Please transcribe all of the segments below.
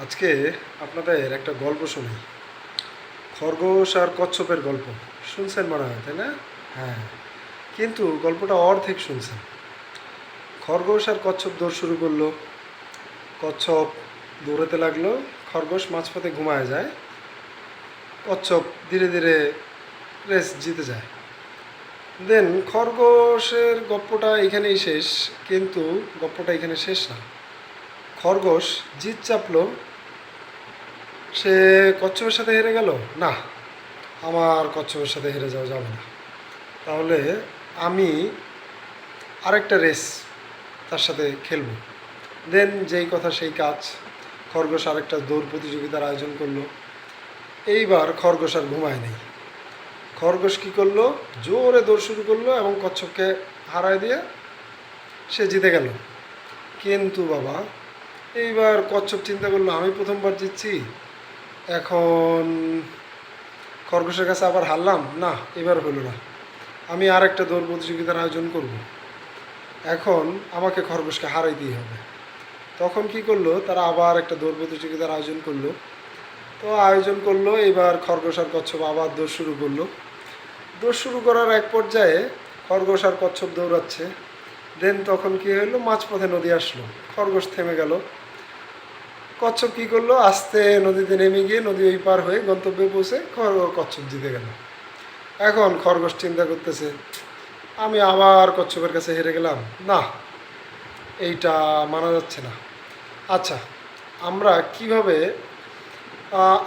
আজকে আপনাদের একটা গল্প শুনি। খরগোশ আর কচ্ছপের গল্প। শুনছেন মনে হয়, তাই না? হ্যাঁ। কিন্তু গল্পটা অর্ধেক শুনছেন। খরগোশ আর কচ্ছপ দৌড় শুরু করল। কচ্ছপ দৌড়াতে লাগল। খরগোশ মাঝপথে ঘুমায় যায়। কচ্ছপ ধীরে ধীরে রেস জিতে যায়। দেন খরগোশের গপ্পটা এখানেই শেষ, কিন্তু গপ্পটা এখানে শেষ না। খরগোশ জিত চাপলো। সে কচ্ছপের সাথে হেরে গেল? না, আমার কচ্ছপের সাথে হেরে যাওয়া যাবে না। তাহলে আমি আরেকটা রেস তার সাথে খেলব। দেন যেই কথা সেই কাজ, খরগোশ আরেকটা দৌড় প্রতিযোগিতার আয়োজন করল। এইবার খরগোশ আর ঘুমায় নেই। খরগোশ কী করল? জোরে দৌড় শুরু করল এবং কচ্ছপকে হারায় দিয়ে সে জিতে গেল। কিন্তু বাবা এইবার কচ্ছপ চিন্তা করল, আমি প্রথমবার জিতছি। এখন খরগোশের কাছে আবার হারলাম? না, এবার হলো না। আমি আর একটা দৌড় প্রতিযোগিতার আয়োজন করব। এখন আমাকে খরগোশকে হারাইতেই হবে। তখন কি করল, তারা আবার একটা দৌড় প্রতিযোগিতার আয়োজন করল। তো আয়োজন করল, এবার খরগোশ আর কচ্ছপ আবার দৌড় শুরু করল। দৌড় শুরু করার এক পর্যায়ে খরগোশ আর কচ্ছপ দৌড়াচ্ছে। দেন তখন কি হলো মাঝপথে নদী আসলো। খরগোশ থেমে গেল। কচ্ছপ কি করল? আস্তে নদীতে নেমে গিয়ে নদী ওই পার হয়ে গন্তব্যে পৌঁছে কচ্ছপ জিতে গেল। এখন খরগোশ চিন্তা করতেছে, আমি আবার কচ্ছপের কাছে হেরে গেলাম? না, এইটা মানা যাচ্ছে না। আচ্ছা আমরা কীভাবে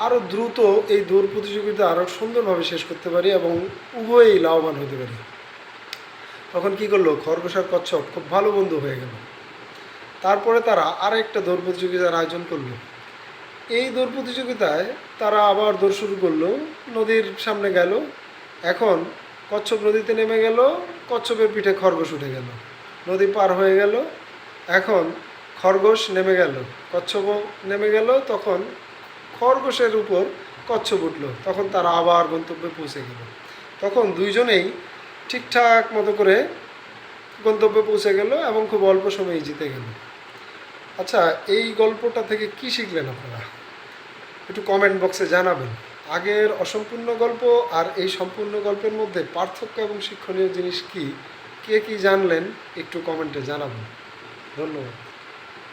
আরও দ্রুত এই দৌড় প্রতিযোগিতা আরও সুন্দরভাবে শেষ করতে পারি এবং উভয়েই লাভবান হতে পারি? তখন কি করল? খরগোশ আর কচ্ছপ খুব ভালো বন্ধু হয়ে গেল। তারপরে তারা আরেকটা দৌড় প্রতিযোগিতার আয়োজন করল। এই দৌড় প্রতিযোগিতায় তারা আবার দৌড় শুরু করল। নদীর সামনে গেল। এখন কচ্ছপ নদীতে নেমে গেল। কচ্ছপের পিঠে খরগোশ উঠে গেল। নদী পার হয়ে গেল। এখন খরগোশ নেমে গেল। কচ্ছপও নেমে গেল। তখন খরগোশের উপর কচ্ছপ উঠল। তখন তারা আবার গন্তব্যে পৌঁছে গেল। তখন দুইজনেই ঠিকঠাক মতো করে গন্তব্যে পৌঁছে গেল এবং খুব অল্প সময়ে জিতে গেল। আচ্ছা এই গল্পটা থেকে কি শিখলেন আপনারা? একটু কমেন্ট বক্সে জানাবেন। আগের অসম্পূর্ণ গল্প আর এই সম্পূর্ণ গল্পের মধ্যে পার্থক্য এবং শিক্ষণীয় জিনিস কি? কে কি জানলেন? একটু কমেন্টে জানাবেন। ধন্যবাদ।